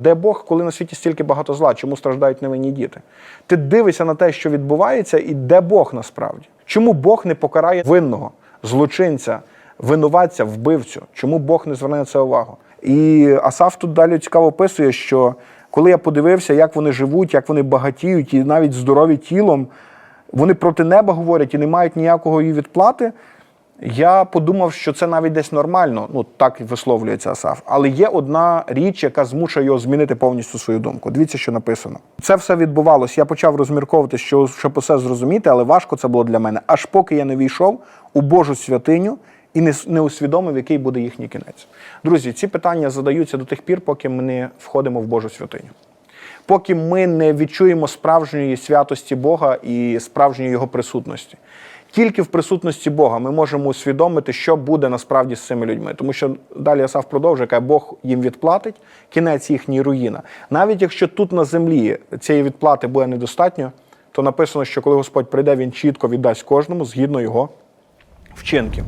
Де Бог, коли на світі стільки багато зла, чому страждають невинні діти? Ти дивишся на те, що відбувається, і де Бог насправді? Чому Бог не покарає винного, злочинця, винуватця, вбивцю? Чому Бог не зверне на це увагу? І Асаф тут далі цікаво описує, що коли я подивився, як вони живуть, як вони багатіють, і навіть здорові тілом, вони проти неба говорять і не мають ніякого її відплати. Я подумав, що це навіть десь нормально, ну так висловлюється Асаф. Але є одна річ, яка змушує його змінити повністю свою думку. Дивіться, що написано. Це все відбувалось. Я почав розмірковувати, що щоб усе зрозуміти, але важко це було для мене. Аж поки я не війшов у Божу святиню і не, не усвідомив, який буде їхній кінець. Друзі, ці питання задаються до тих пір, поки ми не входимо в Божу святиню. Поки ми не відчуємо справжньої святості Бога і справжньої Його присутності. Тільки в присутності Бога ми можемо усвідомити, що буде насправді з цими людьми. Тому що далі Асав продовжує, каже, Бог їм відплатить кінець їхній руїна. Навіть якщо тут на землі цієї відплати буде недостатньо, то написано, що коли Господь прийде, він чітко віддасть кожному згідно його вчинків.